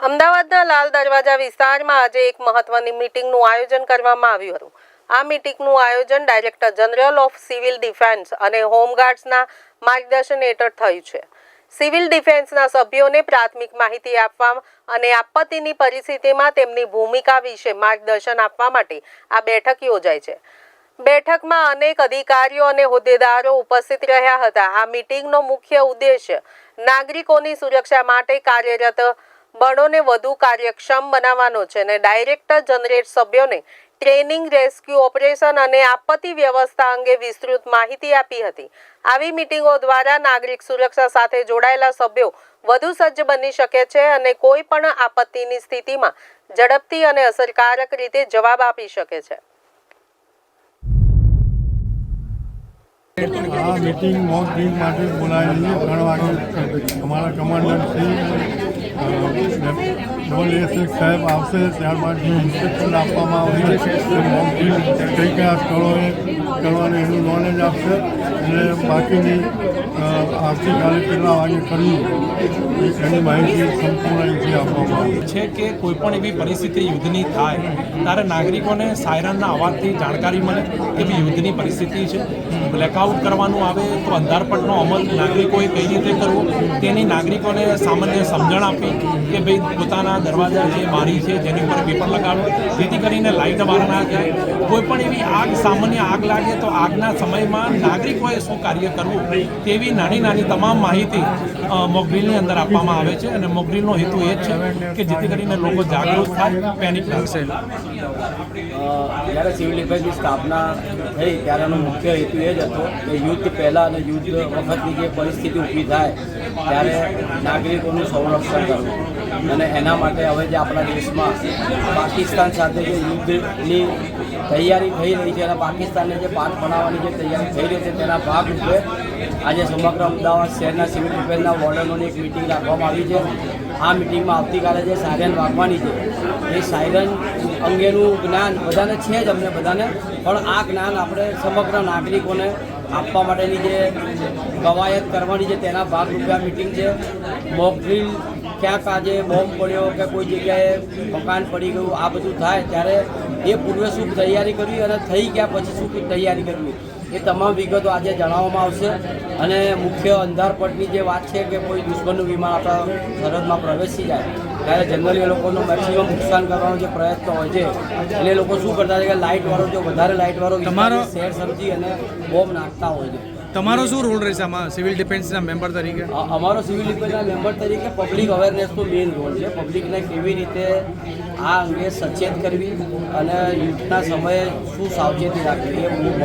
અમદાવાદના લાલ દરવાજા વિસ્તારમાં આજે એક મહત્વની મીટિંગનું આયોજન કરવામાં આવ્યું હતું. આ મીટિંગનું આયોજન director general of civil defence અને હોમગાર્ડ્સના માર્ગદર્શન હેઠળ થયું છે. સિવિલ ડિફેન્સના સભ્યોને પ્રાથમિક માહિતી આપવા અને આપત્તિની પરિસ્થિતિમાં તેમની ભૂમિકા વિશે માર્ગદર્શન આપવા માટે આ બેઠક યોજાય છે. બેઠકમાં અનેક અધિકારીઓ અને હોદ્દેદારો ઉપસ્થિત રહ્યા હતા. આ મીટિંગનો મુખ્ય ઉદ્દેશ્ય નાગરિકોની સુરક્ષા માટે કાર્યરત બળોને વધુ કાર્યક્ષમ બનાવવાનો છે અને ડાયરેક્ટર જનરેટ સભ્યોને ટ્રેનિંગ, રેસ્ક્યુ, ઓપરેશન અને આપત્તિ વ્યવસ્થા અંગે વિસ્તૃત માહિતી આપી હતી. આવી મીટિંગો દ્વારા નાગરિક સુરક્ષા સાથે જોડાયેલા સભ્યો વધુ સજ્જ બની શકે છે અને કોઈ પણ આપત્તિની સ્થિતિમાં ઝડપથી અને અસરકારક રીતે જવાબ આપી શકે છે. આ મિટિંગ મોક ડ્રીલ માટે બોલાવેલી ત્રણ વાગે અમારા કમાન્ડર શ્રી ડબલ એસએસ સાહેબ આવશે, ત્યારબાદ ઇન્સ્ટ્રક્શન આપવામાં આવશે છે કઈ કયા સ્થળોએ કરવાનું એનું નોલેજ આપશે અને બાકીની આવતીકાલે કેટલા વાગે કરવું, એની માહિતી સંપૂર્ણ રીતે આપવામાં આવે છે કે કોઈપણ એવી પરિસ્થિતિ યુદ્ધની થાય, ત્યારે નાગરિકોને સાયરનના અવાજથી જાણકારી મળે કે યુદ્ધની પરિસ્થિતિ છે. બ્લેકઆઉટ કરવાનું આવે તો અંધારપટનો અમલ નાગરિકોએ કઈ રીતે કરવો, તેની નાગરિકોને સામાન્ય સમજણ કે ભાઈ પોતાના દરવાજા છે બારી છે જેની ઉપર પેપર લગાડો, જેથી કરીને લાઇટ બહાર ના જાય કોઈ પણ એવી આગ, સામાન્ય આગ લાગે તો આગના સમયમાં નાગરિકોએ શું કાર્ય કરવું તેવી નાની નાની તમામ માહિતી મોકડ્રીલની અંદર આપવામાં આવે છે અને મોકડ્રીલનો હેતુ એ જ છે કે જેથી કરીને લોકો જાગૃત થાય, પેનિક લાગશે જ્યારે સિવિલ ડિફેન્સની સ્થાપના થઈ ત્યારેનો મુખ્ય હેતુ એ જ હતો કે યુદ્ધ પહેલાં અને યુદ્ધ વખતની જે પરિસ્થિતિ ઊભી થાય, ત્યારે નાગરિકોનું સંરક્ષણ અને એના માટે હવે જે આપણા દેશમાં પાકિસ્તાન સાથે જે યુદ્ધની તૈયારી થઈ રહી છે અને પાકિસ્તાનને જે પાઠ બનાવવાની જે તૈયારી થઈ રહી છે, તેના ભાગરૂપે આજે સમગ્ર અમદાવાદ શહેરના સિવિલ ડિફેન્સના વોર્ડનોની એક મિટિંગ રાખવામાં આવી છે. આ મિટિંગમાં આવતીકાલે જે સાયરન વાગવાની છે, એ સાયરન અંગેનું જ્ઞાન બધાને છે જ અમને બધાને, પણ આ જ્ઞાન આપણે સમગ્ર નાગરિકોને આપવા માટેની જે કવાયત કરવાની છે, તેના ભાગરૂપે આ મિટિંગ છે મોક ડ્રીલ ક્યાંક આજે બોમ્બ પડ્યો કે કોઈ જગ્યાએ મકાન પડી ગયું આ બધું થાય ત્યારે એ પૂર્વે શું તૈયારી કરવી અને થઈ ગયા પછી શું તૈયારી કરવી? એ તમામ વિગતો આજે જણાવવામાં આવશે. અને મુખ્ય અંધારપટની જે વાત છે કે કોઈ દુશ્મનનું વિમાન આપણા સરહદમાં પ્રવેશી જાય ત્યારે જનરલી એ લોકોનું મેક્સિમમ નુકસાન કરવાનો જે પ્રયત્ન હોય છે એટલે એ લોકો શું કરતા છે કે લાઇટવાળો જો વધારે લાઇટવાળો તમારો- શેર સમજી અને બોમ્બ નાખતા હોય છે. તમારો શું રોલ રહેશે આમાં સિવિલ ડિફેન્સના મેમ્બર તરીકે? અમારો સિવિલ ડિફેન્સના મેમ્બર તરીકે પબ્લિક અવેરનેસનો મેઇન રોલ છે. પબ્લિકને કેવી રીતે આ અંગે સચેત કરવી અને યુદ્ધના સમયે શું સાવચેતી રાખવી એ